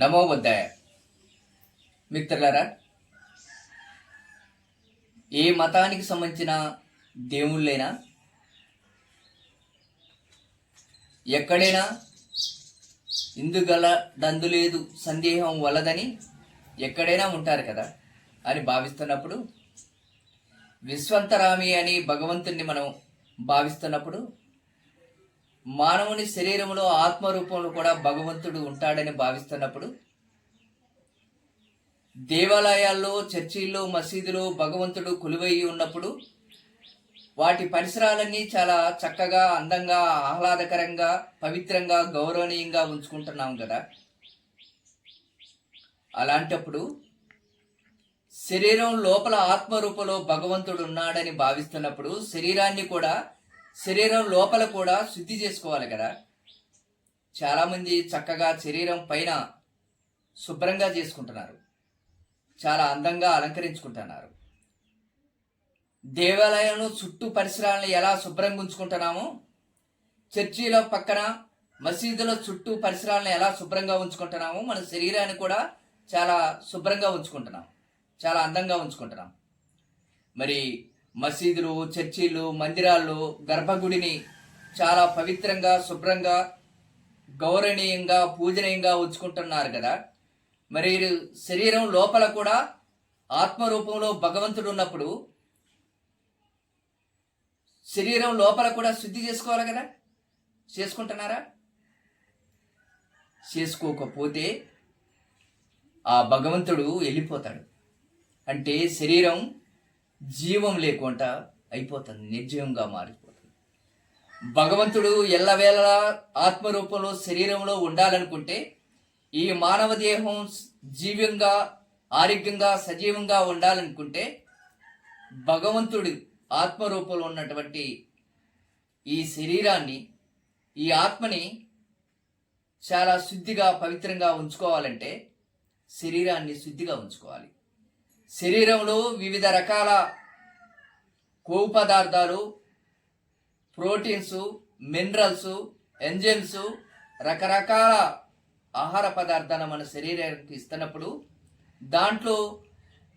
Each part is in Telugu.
నమోబుద్ధాయ మిత్రులరా మిత్రులారా ఏ మతానికి సంబంధించిన దేవుళ్ళైనా ఎక్కడైనా ఇందుగల దందు లేదు సందేహం వలదని ఎక్కడైనా ఉంటారు కదా అని భావిస్తున్నప్పుడు విశ్వంతరామి అని భగవంతుణ్ణి మనం భావిస్తున్నప్పుడు మానవుని శరీరంలో ఆత్మరూపంలో కూడా భగవంతుడు ఉంటాడని భావిస్తున్నప్పుడు దేవాలయాల్లో చర్చిల్లో మసీదులో భగవంతుడు కొలువయ్యి ఉన్నప్పుడు వాటి పరిసరాలన్నీ చాలా చక్కగా అందంగా ఆహ్లాదకరంగా పవిత్రంగా గౌరవనీయంగా ఉంచుకుంటున్నాం కదా. అలాంటప్పుడు శరీరం లోపల ఆత్మరూపంలో భగవంతుడు ఉన్నాడని భావిస్తున్నప్పుడు శరీరాన్ని కూడా శరీరం లోపల కూడా శుద్ధి చేసుకోవాలి కదా. చాలామంది చక్కగా శరీరం పైన శుభ్రంగా చేసుకుంటున్నారు. చాలా అందంగా అలంకరించుకుంటున్నారు. దేవాలయంలో చుట్టూ పరిసరాలను ఎలా శుభ్రంగా ఉంచుకుంటున్నామో చర్చిలో పక్కన మసీదులో చుట్టూ పరిసరాలను ఎలా శుభ్రంగా ఉంచుకుంటున్నామో మన శరీరాన్ని కూడా చాలా శుభ్రంగా ఉంచుకుంటున్నాం. చాలా అందంగా ఉంచుకుంటున్నాం. మరి మసీదులు చర్చిలు మందిరాల్లో గర్భగుడిని చాలా పవిత్రంగా శుభ్రంగా గౌరవనీయంగా పూజనీయంగా ఉంచుకుంటున్నారు కదా. మరి శరీరం లోపల కూడా ఆత్మరూపంలో భగవంతుడు ఉన్నప్పుడు శరీరం లోపల కూడా శుద్ధి చేసుకోవాలి కదా? చేసుకుంటున్నారా? చేసుకోకపోతే ఆ భగవంతుడు వెళ్ళిపోతాడు. అంటే శరీరం జీవం లేకుండా అయిపోతుంది నిర్జీవంగా మారిపోతుంది. భగవంతుడు ఎల్లవేళలా ఆత్మరూపంలో శరీరంలో ఉండాలనుకుంటే ఈ మానవ దేహం జీవ్యంగా ఆరోగ్యంగా సజీవంగా ఉండాలనుకుంటే భగవంతుడు ఆత్మరూపంలో ఉన్నటువంటి ఈ శరీరాన్ని ఈ ఆత్మని చాలా శుద్ధిగా పవిత్రంగా ఉంచుకోవాలంటే శరీరాన్ని శుద్ధిగా ఉంచుకోవాలి. శరీరంలో వివిధ రకాల కొవ్వు పదార్థాలు ప్రోటీన్స్ మినరల్స్ ఎంజైమ్స్ రకరకాల ఆహార పదార్థాలు మన శరీరానికి ఇస్తున్నప్పుడు దాంట్లో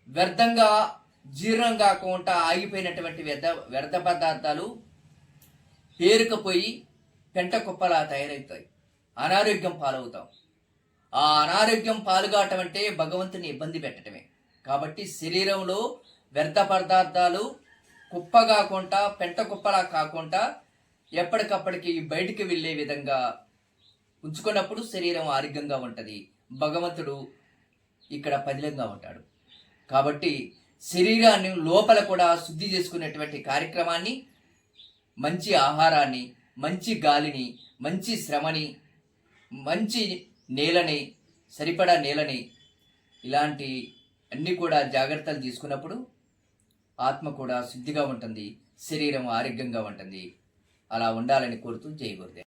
వ్యర్థంగా జీర్ణం కాకుండా ఆగిపోయినటువంటి వ్యర్థ వ్యర్థ పదార్థాలు పేరుకపోయి పెంట కుప్పలా తయారవుతాయి. అనారోగ్యం పాలవుతాం. ఆ అనారోగ్యం పాలుగాటం అంటే భగవంతుని ఇబ్బంది పెట్టడమే కాబట్టి శరీరంలో వ్యర్థ పదార్థాలు కుప్ప కాకుండా పెంట కుప్పలా కాకుండా ఎప్పటికప్పటికి బయటికి వెళ్ళే విధంగా ఉంచుకున్నప్పుడు శరీరం ఆరోగ్యంగా ఉంటుంది. భగవంతుడు ఇక్కడ పదిలంగా ఉంటాడు. కాబట్టి శరీరాన్ని లోపల కూడా శుద్ధి చేసుకునేటువంటి కార్యక్రమాన్ని మంచి ఆహారాన్ని మంచి గాలిని మంచి శ్రమని మంచి నేలని సరిపడా నేలని ఇలాంటి అన్నీ కూడా జాగ్రత్తలు తీసుకున్నప్పుడు ఆత్మ కూడా శుద్ధిగా ఉంటుంది శరీరం ఆరోగ్యంగా ఉంటుంది. అలా ఉండాలని కోరుతూ జై